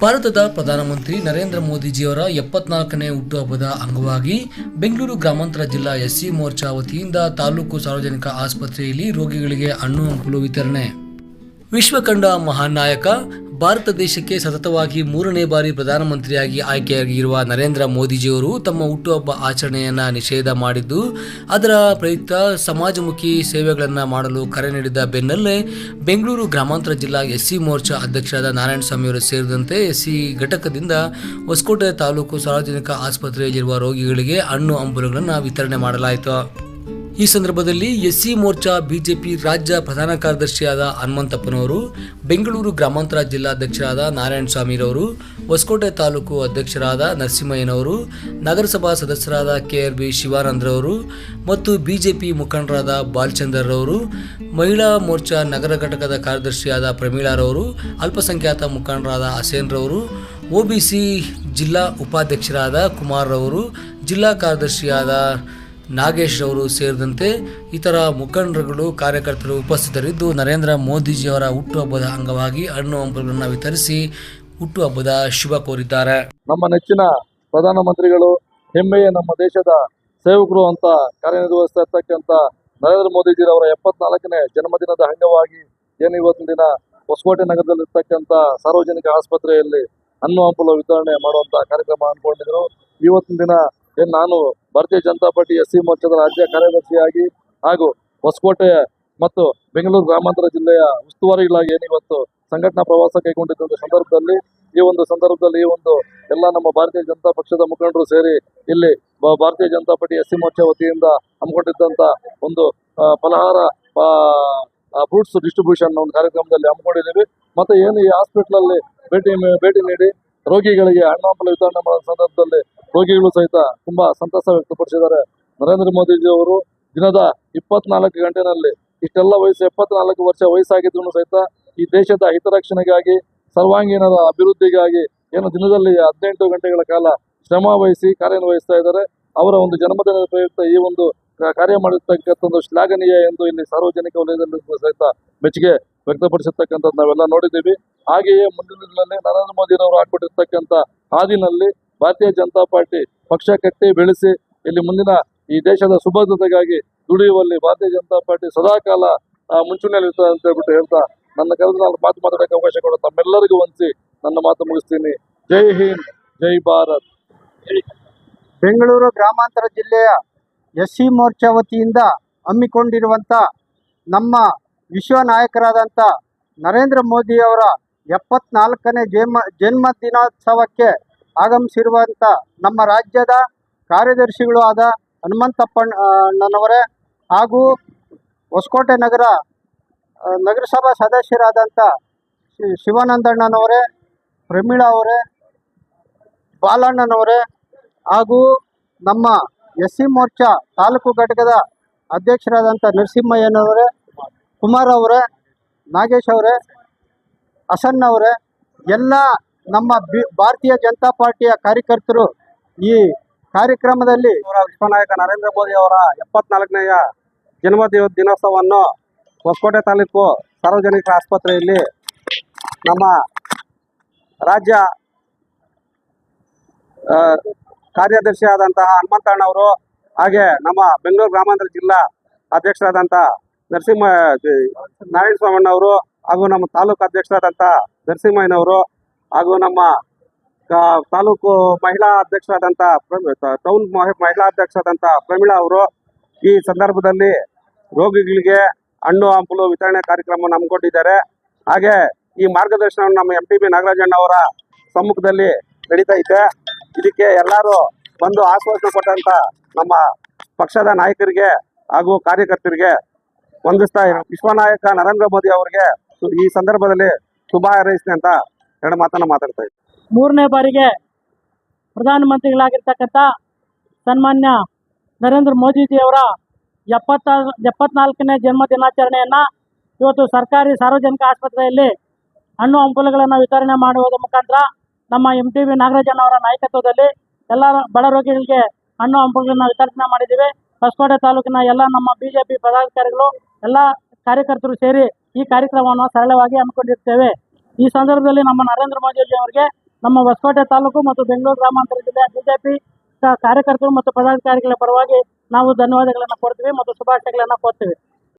ಭಾರತದ ಪ್ರಧಾನಮಂತ್ರಿ ನರೇಂದ್ರ ಮೋದಿಜಿಯವರ ಎಪ್ಪತ್ನಾಲ್ಕನೇ ಹುಟ್ಟುಹಬ್ಬದ ಅಂಗವಾಗಿ ಬೆಂಗಳೂರು ಗ್ರಾಮಾಂತರ ಜಿಲ್ಲಾ ಎಸ್ಸಿ ಮೋರ್ಚಾ ವತಿಯಿಂದ ತಾಲೂಕು ಸಾರ್ವಜನಿಕ ಆಸ್ಪತ್ರೆಯಲ್ಲಿ ರೋಗಿಗಳಿಗೆ ಹಣ್ಣು ಹಂಪಲು ವಿತರಣೆ. ವಿಶ್ವಕಂಡ ಮಹಾನ್ ನಾಯಕ ಭಾರತ ದೇಶಕ್ಕೆ ಸತತವಾಗಿ ಮೂರನೇ ಬಾರಿ ಪ್ರಧಾನಮಂತ್ರಿಯಾಗಿ ಆಯ್ಕೆಯಾಗಿರುವ ನರೇಂದ್ರ ಮೋದಿಜಿಯವರು ತಮ್ಮ ಹುಟ್ಟುಹಬ್ಬ ಆಚರಣೆಯನ್ನು ನಿಷೇಧ ಮಾಡಿದ್ದು, ಅದರ ಪ್ರಯುಕ್ತ ಸಮಾಜಮುಖಿ ಸೇವೆಗಳನ್ನು ಮಾಡಲು ಕರೆ ನೀಡಿದ ಬೆನ್ನಲ್ಲೇ ಬೆಂಗಳೂರು ಗ್ರಾಮಾಂತರ ಜಿಲ್ಲಾ ಎಸ್ಸಿ ಮೋರ್ಚಾ ಅಧ್ಯಕ್ಷರಾದ ನಾರಾಯಣಸ್ವಾಮಿಯವರು ಸೇರಿದಂತೆ ಎಸ್ಸಿ ಘಟಕದಿಂದ ಹೊಸಕೋಟೆ ತಾಲೂಕು ಸಾರ್ವಜನಿಕ ಆಸ್ಪತ್ರೆಯಲ್ಲಿರುವ ರೋಗಿಗಳಿಗೆ ಹಣ್ಣು ಹಂಪಲುಗಳನ್ನು ವಿತರಣೆ ಮಾಡಲಾಯಿತು. ಈ ಸಂದರ್ಭದಲ್ಲಿ ಎಸ್ಸಿ ಮೋರ್ಚಾ ಬಿಜೆಪಿ ರಾಜ್ಯ ಪ್ರಧಾನ ಕಾರ್ಯದರ್ಶಿಯಾದ ಹನುಮಂತಪ್ಪನವರು, ಬೆಂಗಳೂರು ಗ್ರಾಮಾಂತರ ಜಿಲ್ಲಾಧ್ಯಕ್ಷರಾದ ನಾರಾಯಣ ಸ್ವಾಮಿರವರು, ಹೊಸಕೋಟೆ ತಾಲೂಕು ಅಧ್ಯಕ್ಷರಾದ ನರಸಿಂಹಯ್ಯನವರು, ನಗರಸಭಾ ಸದಸ್ಯರಾದ ಕೆಆರ್ ಬಿ ಶಿವಾನಂದ್ರವರು ಮತ್ತು ಬಿಜೆಪಿ ಮುಖಂಡರಾದ ಬಾಲಚಂದರ್ರವರು, ಮಹಿಳಾ ಮೋರ್ಚಾ ನಗರ ಘಟಕದ ಕಾರ್ಯದರ್ಶಿಯಾದ ಪ್ರಮೀಳಾರವರು, ಅಲ್ಪಸಂಖ್ಯಾತ ಮುಖಂಡರಾದ ಹಸೇನ್ರವರು ಒಬಿಸಿ ಜಿಲ್ಲಾ ಉಪಾಧ್ಯಕ್ಷರಾದ ಕುಮಾರ್ರವರು, ಜಿಲ್ಲಾ ಕಾರ್ಯದರ್ಶಿಯಾದ ನಾಗೇಶ್ ಅವರು ಸೇರಿದಂತೆ ಇತರ ಮುಖಂಡರುಗಳು, ಕಾರ್ಯಕರ್ತರು ಉಪಸ್ಥಿತರಿದ್ದು, ನರೇಂದ್ರ ಮೋದಿಜಿಯವರ ಹುಟ್ಟುಹಬ್ಬದ ಅಂಗವಾಗಿ ಹಣ್ಣು ಹಂಪಲುಗಳನ್ನು ವಿತರಿಸಿ ಹುಟ್ಟುಹಬ್ಬದ ಶುಭ ಕೋರಿದ್ದಾರೆ. ನಮ್ಮ ನೆಚ್ಚಿನ ಪ್ರಧಾನಮಂತ್ರಿಗಳು, ಹೆಮ್ಮೆಯ ನಮ್ಮ ದೇಶದ ಸೇವಕರು ಅಂತ ಕಾರ್ಯನಿರ್ವಹಿಸ್ತಾ ಇರ್ತಕ್ಕಂಥ ನರೇಂದ್ರ ಮೋದಿಜಿರವರ ಎಪ್ಪತ್ನಾಲ್ಕನೇ ಜನ್ಮದಿನದ ಅಂಗವಾಗಿ ಏನು ಇವತ್ತಿನ ದಿನ ಹೊಸಕೋಟೆ ನಗರದಲ್ಲಿರ್ತಕ್ಕಂಥ ಸಾರ್ವಜನಿಕ ಆಸ್ಪತ್ರೆಯಲ್ಲಿ ಹಣ್ಣು ಹಂಪಲು ವಿತರಣೆ ಮಾಡುವಂತ ಕಾರ್ಯಕ್ರಮ ಅಂದ್ಕೊಂಡಿದ್ರು ಇವತ್ತಿನ ದಿನ ಏನು ನಾನು ಭಾರತೀಯ ಜನತಾ ಪಾರ್ಟಿ ಎಸ್ ಮೋರ್ಚಾದ ರಾಜ್ಯ ಕಾರ್ಯದರ್ಶಿಯಾಗಿ ಹಾಗೂ ಹೊಸಕೋಟೆ ಮತ್ತು ಬೆಂಗಳೂರು ಗ್ರಾಮಾಂತರ ಜಿಲ್ಲೆಯ ಉಸ್ತುವಾರಿಗಳಾಗಿ ಏನು ಇವತ್ತು ಸಂಘಟನಾ ಪ್ರವಾಸ ಕೈಗೊಂಡಿದ್ದ ಸಂದರ್ಭದಲ್ಲಿ ಈ ಒಂದು ಸಂದರ್ಭದಲ್ಲಿ ಈ ಒಂದು ಎಲ್ಲ ನಮ್ಮ ಭಾರತೀಯ ಜನತಾ ಪಕ್ಷದ ಮುಖಂಡರು ಸೇರಿ ಇಲ್ಲಿ Bharatiya Janata Party S C Morcha ವತಿಯಿಂದ ಹಮ್ಮಿಕೊಂಡಿದ್ದಂಥ ಒಂದು ಫಲಹಾರ ಫ್ರೂಟ್ಸ್ ಡಿಸ್ಟ್ರಿಬ್ಯೂಷನ್ ಒಂದು ಕಾರ್ಯಕ್ರಮದಲ್ಲಿ ಹಮ್ಮಿಕೊಂಡಿದ್ದೀವಿ. ಮತ್ತೆ ಏನು ಈ ಹಾಸ್ಪಿಟ್ಲಲ್ಲಿ ಭೇಟಿ ಭೇಟಿ ನೀಡಿ ರೋಗಿಗಳಿಗೆ ಹಣ್ಣು ಹಂಪಲು ವಿತರಣೆ ಮಾಡೋ ಸಂದರ್ಭದಲ್ಲಿ ರೋಗಿಗಳು ಸಹಿತ ತುಂಬಾ ಸಂತಸ ವ್ಯಕ್ತಪಡಿಸಿದ್ದಾರೆ. ನರೇಂದ್ರ ಮೋದಿಜಿ ಅವರು ದಿನದ ಇಪ್ಪತ್ನಾಲ್ಕು ಗಂಟೆನಲ್ಲಿ ಇಷ್ಟೆಲ್ಲ ವಯಸ್ಸು, ಎಪ್ಪತ್ನಾಲ್ಕು ವರ್ಷ ವಯಸ್ಸಾಗಿದ್ರು ಸಹಿತ ಈ ದೇಶದ ಹಿತರಕ್ಷಣೆಗಾಗಿ ಸರ್ವಾಂಗೀಣ ಅಭಿವೃದ್ಧಿಗಾಗಿ ಏನು ದಿನದಲ್ಲಿ ಹದಿನೆಂಟು ಗಂಟೆಗಳ ಕಾಲ ಶ್ರಮ ವಹಿಸಿ ಕಾರ್ಯನಿರ್ವಹಿಸ್ತಾ ಇದ್ದಾರೆ. ಅವರ ಒಂದು ಜನ್ಮದಿನದ ಪ್ರಯುಕ್ತ ಈ ಒಂದು ಕಾರ್ಯ ಮಾಡಿರ್ತಕ್ಕಂಥ ಒಂದು ಶ್ಲಾಘನೀಯ ಎಂದು ಇಲ್ಲಿ ಸಾರ್ವಜನಿಕ ವಲಯದಲ್ಲಿ ಸಹಿತ ಮೆಚ್ಚುಗೆ ವ್ಯಕ್ತಪಡಿಸಿರ್ತಕ್ಕಂಥದ್ದು ನಾವೆಲ್ಲ ನೋಡಿದ್ದೀವಿ. ಹಾಗೆಯೇ ಮುಂದಿನ ದಿನಗಳಲ್ಲಿ ನರೇಂದ್ರ ಮೋದಿರವರು ಹಾಕ್ಬಿಟ್ಟಿರ್ತಕ್ಕಂಥ ಹಾದಿನಲ್ಲಿ ಭಾರತೀಯ ಜನತಾ ಪಾರ್ಟಿ ಪಕ್ಷ ಕಟ್ಟಿ ಬೆಳೆಸಿ ಇಲ್ಲಿ ಮುಂದಿನ ಈ ದೇಶದ ಸುಭದ್ರತೆಗಾಗಿ ದುಡಿಯುವಲ್ಲಿ ಭಾರತೀಯ ಜನತಾ ಪಾರ್ಟಿ ಸದಾಕಾಲ ಆ, ಮುಂಚೂಣಿಯಲ್ಲಿರ್ತದೆ ಅಂತ ಹೇಳ್ಬಿಟ್ಟು ಹೇಳ್ತಾ ನನ್ನ ಕೆಲಸ ನಾನು ಮಾತು ಮಾತಾಡೋಕೆ ಅವಕಾಶ ಕೊಡೋ ತಮ್ಮೆಲ್ಲರಿಗೂ ವಂಚಿ ನನ್ನ ಮಾತು ಮುಗಿಸ್ತೀನಿ. ಜೈ ಹಿಂದ್ ಜೈ ಭಾರತ್. ಬೆಂಗಳೂರು ಗ್ರಾಮಾಂತರ ಜಿಲ್ಲೆಯ ಎಸ್ ಸಿ ಮೋರ್ಚಾ ವತಿಯಿಂದ ಹಮ್ಮಿಕೊಂಡಿರುವಂಥ ನಮ್ಮ ವಿಶ್ವ ನಾಯಕರಾದಂಥ ನರೇಂದ್ರ ಮೋದಿಯವರ ಎಪ್ಪತ್ನಾಲ್ಕನೇ ಜನ್ಮ ಜನ್ಮ ದಿನೋತ್ಸವಕ್ಕೆ ಆಗಮಿಸಿರುವಂಥ ನಮ್ಮ ರಾಜ್ಯದ ಕಾರ್ಯದರ್ಶಿಗಳು ಆದ ಹನುಮಂತಪ್ಪಣ್ಣನವರೇ ಹಾಗೂ ಹೊಸಕೋಟೆ ನಗರ ನಗರಸಭಾ ಸದಸ್ಯರಾದಂಥ ಶಿವಾನಂದಣ್ಣನವರೇ, ಪ್ರಮೀಳಾ ಅವರೇ, ಬಾಲಣ್ಣನವರೇ ಹಾಗೂ ನಮ್ಮ ಎಸ್ ಸಿ ಮೋರ್ಚಾ ತಾಲೂಕು ಘಟಕದ ಅಧ್ಯಕ್ಷರಾದಂಥ ನರಸಿಂಹಯ್ಯನವರೇ, ಕುಮಾರ್ ಅವರೇ, ನಾಗೇಶ್ ಅವರೇ ಹಸನ್ ಅವರೇ, ಎಲ್ಲ ನಮ್ಮ ಬಿ ಭಾರತೀಯ ಜನತಾ ಪಾರ್ಟಿಯ ಕಾರ್ಯಕರ್ತರು ಈ ಕಾರ್ಯಕ್ರಮದಲ್ಲಿ ಅವರ ವಿಶ್ವನಾಯಕ ನರೇಂದ್ರ ಮೋದಿ ಅವರ ಎಪ್ಪತ್ನಾಲ್ಕನೆಯ ಜನ್ಮ ದಿವ ದಿನೋತ್ಸವವನ್ನು ಹೊಸಕೋಟೆ ತಾಲೂಕು ಸಾರ್ವಜನಿಕ ಆಸ್ಪತ್ರೆಯಲ್ಲಿ ನಮ್ಮ ರಾಜ್ಯ ಕಾರ್ಯದರ್ಶಿ ಆದಂತಹ ಹನುಮಂತಣ್ಣವರು ಹಾಗೆ ನಮ್ಮ ಬೆಂಗಳೂರು ಗ್ರಾಮಾಂತರ ಜಿಲ್ಲಾ ಅಧ್ಯಕ್ಷರಾದಂತಹ ನರಸಿಂಹ ನಾರಾಯಣ ಸ್ವಾಮಣ್ಣವರು ಹಾಗೂ ನಮ್ಮ ತಾಲೂಕು ಅಧ್ಯಕ್ಷರಾದಂತಹ ನರಸಿಂಹಯ್ಯನವರು ಹಾಗೂ ನಮ್ಮ ತಾಲೂಕು ಮಹಿಳಾ ಅಧ್ಯಕ್ಷರಾದಂತಹ ಟೌನ್ ಮಹಿ- ಮಹಿಳಾ ಅಧ್ಯಕ್ಷರಾದಂಥ ಪ್ರಮೀಳಾ ಅವರು ಈ ಸಂದರ್ಭದಲ್ಲಿ ರೋಗಿಗಳಿಗೆ ಹಣ್ಣು, ಹಂಪಲು ವಿತರಣೆ ಕಾರ್ಯಕ್ರಮವನ್ನು ಹಮ್ಮಿಕೊಂಡಿದ್ದಾರೆ. ಹಾಗೆ ಈ ಮಾರ್ಗದರ್ಶನವನ್ನು ನಮ್ಮ ಎಂ ಪಿ ಬಿ ನಾಗರಾಜಣ್ಣ ಅವರ ಸಮ್ಮುಖದಲ್ಲಿ ನಡೀತಾ ಇದೆ. ಇದಕ್ಕೆ ಎಲ್ಲರೂ ಬಂದು ಆಶ್ವಾಸನೆ ಕೊಟ್ಟಂತ ನಮ್ಮ ಪಕ್ಷದ ನಾಯಕರಿಗೆ ಹಾಗೂ ಕಾರ್ಯಕರ್ತರಿಗೆ ವಂದಿಸ್ತಾ ವಿಶ್ವನಾಯಕ ನರೇಂದ್ರ ಮೋದಿ ಅವರಿಗೆ ಈ ಸಂದರ್ಭದಲ್ಲಿ ಶುಭ ಹಾರೈಸಿದೆ ಅಂತ ಎರಡು ಮಾತನ್ನ ಮಾತಾಡ್ತಾ ಇದ್ದೀನಿ. ಮೂರನೇ ಬಾರಿಗೆ ಪ್ರಧಾನಮಂತ್ರಿಗಳಾಗಿರ್ತಕ್ಕಂಥ ಸನ್ಮಾನ್ಯ ನರೇಂದ್ರ ಮೋದಿಜಿಯವರ ಎಪ್ಪತ್ತ ಎಪ್ಪತ್ನಾಲ್ಕನೇ ಜನ್ಮ ದಿನಾಚರಣೆಯನ್ನು ಇವತ್ತು ಸರ್ಕಾರಿ ಸಾರ್ವಜನಿಕ ಆಸ್ಪತ್ರೆಯಲ್ಲಿ ಹಣ್ಣು ಹಂಪಲುಗಳನ್ನು ವಿತರಣೆ ಮಾಡುವುದರ ಮುಖಾಂತರ ನಮ್ಮ ಎಂ ಟಿ ವಿ ಅವರ ನಾಯಕತ್ವದಲ್ಲಿ ಎಲ್ಲ ಬಡ ರೋಗಿಗಳಿಗೆ ಹಣ್ಣು ಹಂಪುಗಳನ್ನ ವಿತರಣೆ ಮಾಡಿದ್ದೀವಿ. ಹೊಸಕೋಟೆ ತಾಲೂಕಿನ ಎಲ್ಲ ನಮ್ಮ ಬಿಜೆಪಿ ಪದಾಧಿಕಾರಿಗಳು, ಎಲ್ಲ ಕಾರ್ಯಕರ್ತರು ಸೇರಿ ಈ ಕಾರ್ಯಕ್ರಮವನ್ನು ಸರಳವಾಗಿ ಹಮ್ಮಿಕೊಂಡಿರ್ತೇವೆ. ಈ ಸಂದರ್ಭದಲ್ಲಿ ನಮ್ಮ ನರೇಂದ್ರ ಮೋದಿಜಿ ಅವರಿಗೆ ನಮ್ಮ ಹೊಸಕೋಟೆ ತಾಲೂಕು ಮತ್ತು ಬೆಂಗಳೂರು ಗ್ರಾಮಾಂತರ ಜಿಲ್ಲೆಯ ಬಿಜೆಪಿ ಕಾರ್ಯಕರ್ತರು ಮತ್ತು ಪದಾಧಿಕಾರಿಗಳ ಪರವಾಗಿ ನಾವು ಧನ್ಯವಾದಗಳನ್ನು ಕೊಡ್ತೀವಿ ಮತ್ತು ಶುಭಾಶಯಗಳನ್ನು ಕೋರ್ತೀವಿ.